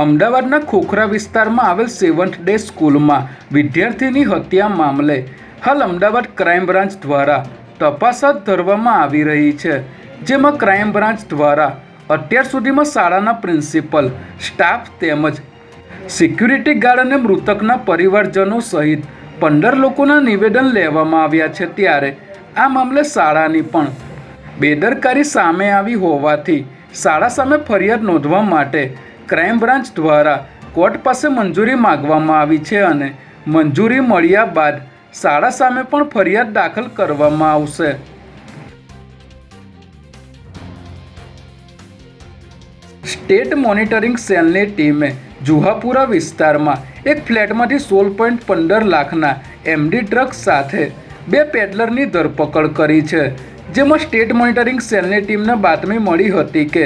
અમદાવાદના ખોખરા વિસ્તારમાં આવેલ સેવન્થ ડે સ્કૂલમાં વિદ્યાર્થીની હત્યા મામલે હાલ અમદાવાદ ક્રાઇમ બ્રાન્ચ દ્વારા તપાસ હાથ ધરવામાં આવી રહી છે. જેમાં ક્રાઇમ બ્રાન્ચ દ્વારા અત્યાર સુધીમાં શાળાના પ્રિન્સિપલ, સ્ટાફ તેમજ સિક્યુરિટી ગાર્ડ અને મૃતકના પરિવારજનો સહિત પંદર લોકોના નિવેદન લેવામાં આવ્યા છે ત્યારે આ મામલે શાળાની પણ બેદરકારી સામે આવી હોવાથી શાળા સામે ફરિયાદ નોંધવા માટે ક્રાઇમ બ્રાન્ચ દ્વારા કોર્ટ પાસે મંજૂરી માગવામાં આવી છે અને મંજૂરી મળ્યા બાદ શાળા સામે પણ ફરિયાદ દાખલ કરવામાં આવશે. સ્ટેટ મોનિટરિંગ સેલની ટીમે જુહાપુરા વિસ્તારમાં એક ફ્લેટમાંથી સોળ પોઈન્ટ પંદર લાખના એમડી ડ્રગ્સ સાથે બે પેડલરની ધરપકડ કરી છે. જેમાં સ્ટેટ મોનિટરિંગ સેલની ટીમને બાતમી મળી હતી કે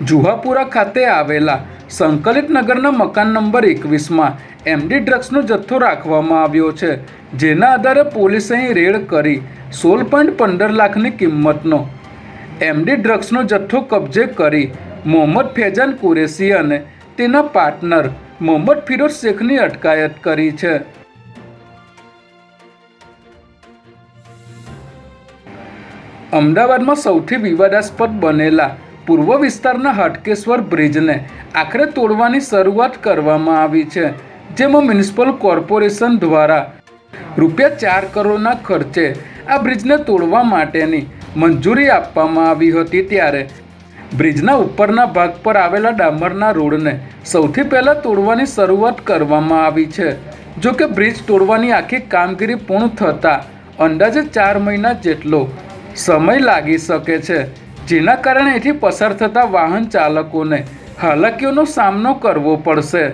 જુહાપુરા ખાતે આવેલા સંકલિત નગરના મકાન નંબર એકવીસમાં એમડી ડ્રગ્સનો જથ્થો રાખવામાં આવ્યો છે, જેના આધારે પોલીસે અહીં રેડ કરી સોળ પોઈન્ટ પંદર લાખની કિંમતનો એમડી ડ્રગ્સનો જથ્થો કબજે કરી મોહમ્મદ ફેજાન કુરેશી અને તેના પાર્ટનર મોહમ્મદ ફિરોઝ શેખની અટકાયત કરી છે. અમદાવાદમાં સૌથી વિવાદાસ્પદ બનેલા પૂર્વ વિસ્તારના હાટકેશ્વર બ્રિજને આખરે તોડવાની શરૂઆત કરવામાં આવી છે, જેમાં મ્યુનિસિપલ કોર્પોરેશન દ્વારા રૂપિયા ચાર કરોડના ખર્ચે આ બ્રિજને તોડવા માટેની મંજૂરી આપવામાં આવી હતી ત્યારે બ્રિજના ઉપરના ભાગ પર આવેલા ડામરના રોડને સૌથી પહેલાં તોડવાની શરૂઆત કરવામાં આવી છે. જો કે બ્રિજ તોડવાની આખી કામગીરી પૂર્ણ થતાં અંદાજે ચાર મહિના જેટલો સમય લાગી શકે છે. જેના કારણે એથી પસાર થતા વાહન ચાલકોને હાલાકીઓનો સામનો કરવો પડશે.